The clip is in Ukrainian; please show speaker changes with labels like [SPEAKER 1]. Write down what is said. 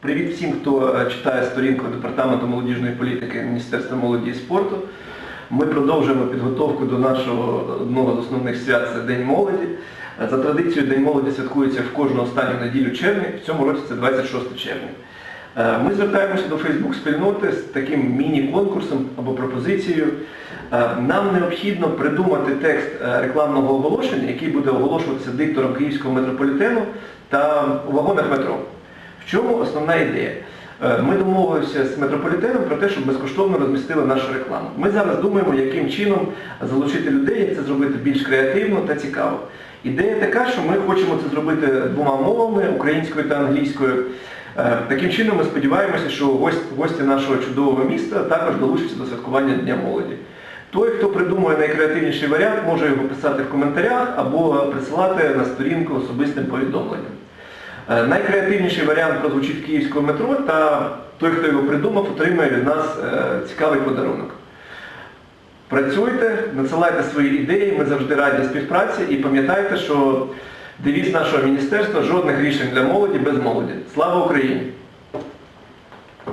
[SPEAKER 1] Привіт всім, хто е, читає сторінку Департаменту молодіжної політики Міністерства молоді і спорту. Ми продовжуємо підготовку до нашого одного з основних свят це День молоді. Е, За традицією День молоді святкується в кожну останню неділю червня, в цьому році це 26 червня. Е, Ми звертаємося до Фейсбук-спільноти з таким міні-конкурсом або пропозицією. Нам необхідно придумати текст рекламного оголошення, який буде оголошуватися диктором Київського метрополітену та у вагонах метро. В чому основна ідея? Е, Ми домовилися з метрополітеном про те, щоб безкоштовно розмістили нашу рекламу. Ми зараз думаємо, яким чином залучити людей, як це зробити більш креативно та цікаво. Ідея така, що ми хочемо це зробити двома мовами українською та англійською. Е, Таким чином ми сподіваємося, що гості нашого чудового міста також долучаться до святкування Дня молоді. Той, хто придумує найкреативніший варіант, може його писати в коментарях або присилати на сторінку особистим повідомленням. Е, Найкреативніший варіант прозвучить київського метро, та той, хто його придумав, отримає від нас е, цікавий подарунок. Працюйте, надсилайте свої ідеї, ми завжди раді співпраці і пам'ятайте, що девіз нашого міністерства жодних рішень для молоді без молоді. Слава Україні!